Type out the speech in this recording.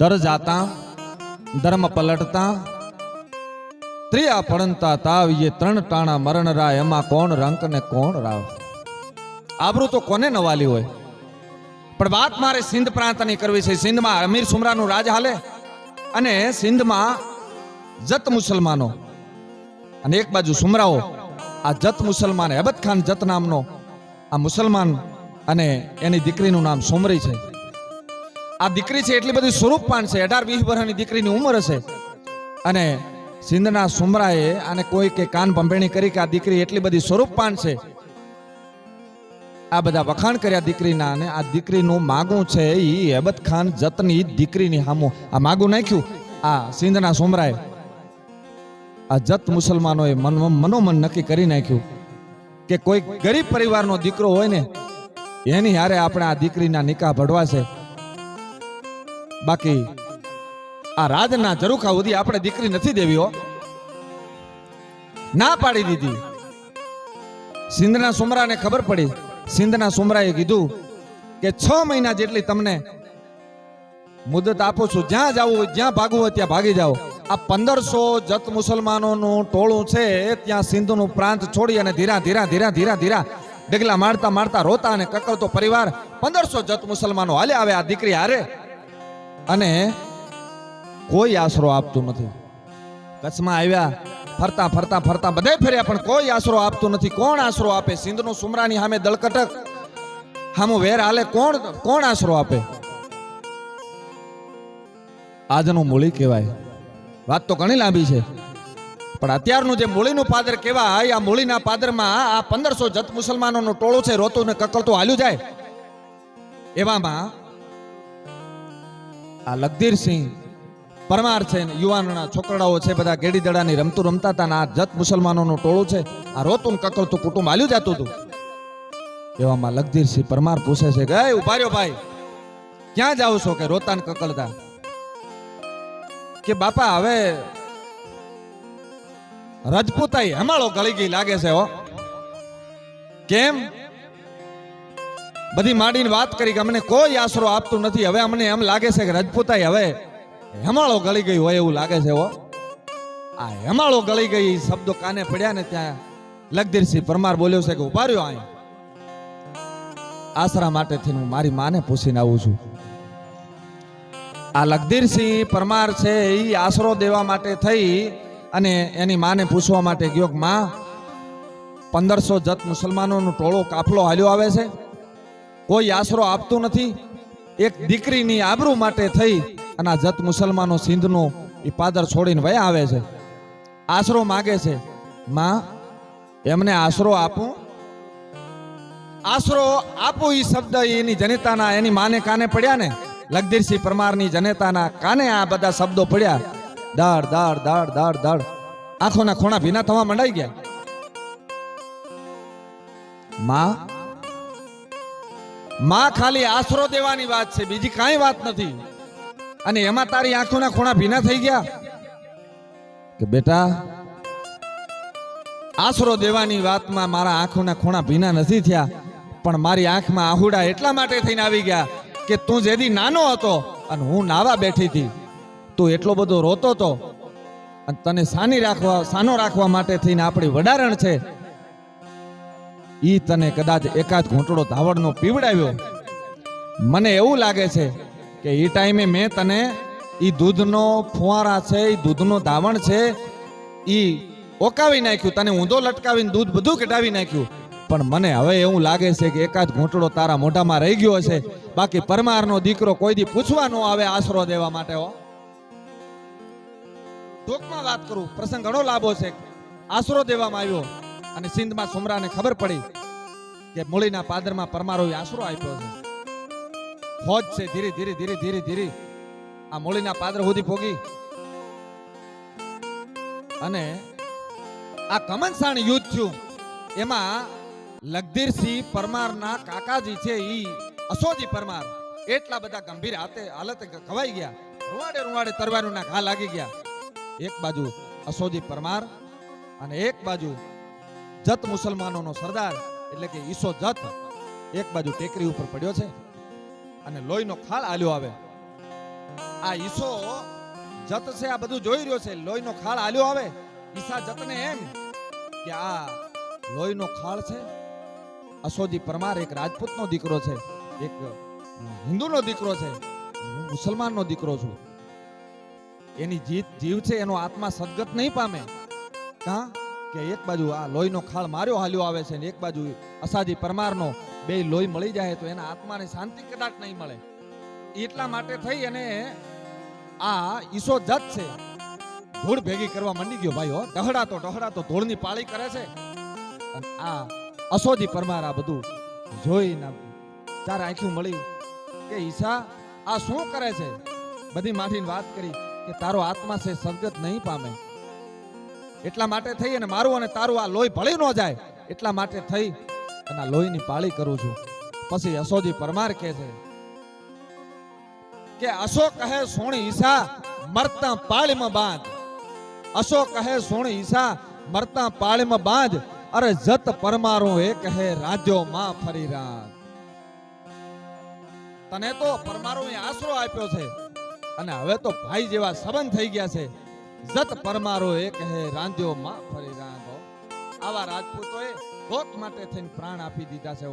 દર જાતા ધર્મ પલટતા, ત્રિયા પડંતા તાવ ये ત્રણ ટાણા મરણ રા એમાં કોણ રંક ને કોણ રાવ? આબરૂ તો કોને નવાલી હોય? પણ વાત મારે સિંધ પ્રાંતની કરવી છે. સિંધમાં અમીર સુમરાનું રાજ હાલે અને સિંધમાં જત મુસલમાનો. અને એક બાજુ સુમરાઓ, આ જત મુસલમાન હેબત ખાન જત નામનો આ મુસલમાન અને એની દીકરીનું નામ સોમરી છે. આ દીકરી છે એટલી બધી સ્વરૂપપાન છે. અઢાર વીસ વર્ષની દીકરીની ઉંમર હશે. અને સિંધના સુમરાએ આને કોઈ કે કાન પંપેણી કરી કે આ દીકરી એટલી બધી સ્વરૂપપાન છે. આ બધા વખાણ કર્યા દીકરીના અને આ દીકરીનું માગું છે એ હેબત ખાન જતની દીકરીની હામું. આ માગું નાખ્યું આ સિંધના સુમરાએ. આ જત મુસલમાનોએ મન મનોમન નક્કી કરી નાખ્યું કે કોઈ ગરીબ પરિવારનો દીકરો હોય ને, એની હારે આપણે આ દીકરીના નિકાહ ભડવા છે. બાકી આ રાજના ઝરૂખા સુધી આપણે દીકરી નથી દેવી હો. ના પાડી દીધી. સિંધના સુમરાને ખબર પડી. સિંધના સુમરાએ કીધું કે છ મહિના જેટલી તમને મુદત આપું છું. જ્યાં જવું હોય જ્યાં ભાગવું હોય ત્યાં ભાગી જાઓ. આ પંદરસો જત મુસલમાનોનું ટોળું છે, ત્યાં સિંધુનું પ્રાંત છોડી અને ધીરા ધીરા ધીરા ધીરા ધીરા ડગલા મારતા મારતા રોતા અને કકરતો પરિવાર પંદરસો જત મુસલમાનો હાલે આવે. આ દીકરી હારે અને કોઈ આશરો આપતું નથી. કચ્છમાં આવ્યા, ફરતા ફરતા ફરતા બધાય ફર્યા, પણ કોઈ આશરો આપતું નથી. કોણ આશરો આપે? સિંધનું સુમરાની સામે દળકટક હામું વેર હાલે, કોણ કોણ આશરો આપે? આજનું મૂળી કહેવાય. વાત તો ઘણી લાંબી છે. પણ અત્યારનું જે મૂળીનું પાદર કહેવાય, આ મૂળીના પાદરમાં આ પંદરસો જત મુસલમાનોનું ટોળું છે, રોતું ને કકળતું હાલ્યું જાય. એવામાં આ લગધીરસિંહ પરમાર છે ને છોકરાઓ છે, બધા ગેડી દડાની રમતું રમતા હતા આ જત મુસલમાનોનું ટોળું છે, આ રોતું ને કકળતું કુટુંબ હાલ્યું જતું હતું. એવામાં લગધીરસિંહ પરમાર પૂછે છે કે, "એ ઊભા ભાઈ, ક્યાં જાવ છો કે રોતાન કકળતા? કે, બાપા, હવે રજપૂતાઈ હમાળો ગળી ગઈ લાગે છે હો. કેમ? બધી માંડીને વાત કરી કે અમને કોઈ આશરો આપતું નથી. હવે અમને એમ લાગે છે કે રજપૂતાઈ હવે હેમાળો ગળી ગઈ હોય એવું લાગે છે હો. આ હેમાળો ગળી ગઈ શબ્દો કાને પડ્યા ને ત્યાં લગધીરસિંહ પરમાર બોલ્યો છે કે ઊભા રહ્યો અહીં. આશરા માટે થઈને હું મારી માને પૂછીને આવું છું. આ લગધીરસિંહ પરમાર છે એ આશરો દેવા માટે થઈ અને એની માને પૂછવા માટે ગયો માં, પંદરસો જત મુસલમાનોનો ટોળો કાફલો હાલ્યો આવે છે? કોઈ આશરો આપતું નથી. એક દીકરીની આબરૂ માટે થઈ અને આ જત મુસલમાનો સિંધનો એ પાદર છોડીને વયા આવે છે. આશરો માગે છે. માં, એમને આશરો આપું. આશરો આપું એ શબ્દ એની જનેતાના એની માને કાને પડ્યા ને? લગધીરસિંહ પરમારની જનેતાના કાને આ બધા શબ્દો પડ્યા? દાડ દાડ દાડ દડ દાડ આંખોના ખૂણા ભીના થવા મંડાઈ ગયા. માં માં ખાલી આશરો દેવાની વાત છે, બીજી કાંઈ વાત નથી. અને એમાં તારી આંખોના ખૂણા ભીના થઈ ગયા? કે બેટા, આશરો દેવાની વાતમાં મારા આંખોના ખૂણા ભીના નથી થયા, પણ મારી આંખમાં આહુડા એટલા માટે થઈને આવી ગયા કે તું જેદી નાનો હતો અને હું નાવા બેઠી હતી, તું એટલો બધો રોતો હતો અને તને સાની રાખવા, સાનો રાખવા માટે થઈને આપણી વડારણ છે ઈ તને કદાચ એકાદ ઘૂંટડો ધાવડનો પીવડાવ્યો. મને એવું લાગે છે કે એ ટાઈમે મેં તને ઈ દૂધનો ફુવારા છે, ઈ દૂધનો ધાવણ છે, ઈ ઓકાવી નાખ્યું, તને ઊંધો લટકાવીને દૂધ બધું કઢાવી નાખ્યું. પણ મને હવે એવું લાગે છે કે એકાદ ઘૂંટડો તારા મોઢામાં રહી ગયો હશે. બાકી પરમારનો દીકરો કોઈ દી પૂછવા ન આવે આશરો દેવા માટે હો. ટૂંકમાં વાત કરું, પ્રસંગ ઘણો લાંબો છે. આશરો દેવામાં આવ્યો અને સિંધમાં સુમરાને ખબર પડી કે મૂળીના પાદરમાં પરમારો આશરો આપ્યો છે. ફોજ છે ધીરે ધીરે ધીરે ધીરે ધીરે. આ મૂળીના પાદર સુધી પોગી અને આ કમનસાણ યુદ્ધ થયું. એમાં લગધીરસિંહ પરમારના કાકાજી છે ઈ અસોજી પરમાર. એટલા બધા ગંભીર હાથે હાલતે ખવાઈ ગયા. રૂવાડે રૂવાડે તરવારોના ઘા લાગી ગયા. એક બાજુ અસોજી પરમાર અને એક બાજુ જત મુસલમાનોનો સરદાર. એટલે કે ઈસો જત એક બાજુ ટેકરી ઉપર પડ્યો છે અને લોહીનો ખાલ આલ્યો આવે. આ ઈસો જત છે, આ બધું જોઈ રહ્યો છે. લોહીનો ખાળ આલ્યો આવે. ઈસા જતને એમ કે આ લોહીનો ખાળ છે. અશોજી પરમાર એક રાજપૂતનો દીકરો છે, એક હિન્દુનો દીકરો છે, હું મુસલમાનનો દીકરો છું. એની જીત જીવ છે, એનો આત્મા સદગત નહીં પામે. કા? કે એક બાજુ આ લોહીનો ખાળ માર્યો હાલ્યો આવે છે એક બાજુ અસાજી પરમારનો બે લોહી મળી જાય તો એના આત્માને શાંતિ કદાચ નહીં મળે. એટલા માટે થઈ અને આ ઈસો જત છે. ધૂળ ભેગી કરવા માંડી ગયો ભાઈ ડહડાતો ડહડાતો ધૂળની પાળી કરે છે. અને આ અસોજી પરમાર આ બધું જોઈને ચાર આંખું મળી કે ઈશા, આ શું કરે છે? બધી માઠીને વાત કરી કે તારો આત્મા છે સદગત નહીં પામે. એટલા માટે થઈ અને મારું અને તારું આ લોહી ભળી ન જાય. એટલા માટે થઈ અને લોહીની પાળી કરું છું. પછી અસોજી પરમાર કહે છે કે અશો કહે, સોણી ઈશા, મરતા પાળીમાં બાંધ. અશો કહે, સોણી ઈશા, મરતા પાળીમાં બાંધ. અરે જત પરમારો એ કહે રાજ્યો માં ફરી રાત તને તો પરમારો આશરો આપ્યો છે અને હવે તો ભાઈ જેવા સંબંધ થઈ ગયા છે. જત પરમારો એ કહે, રાંધ્યો માં ફરી રાંધો. આવા રાજપૂતોએ ભોગ માટે થઈને પ્રાણ આપી દીધા છે.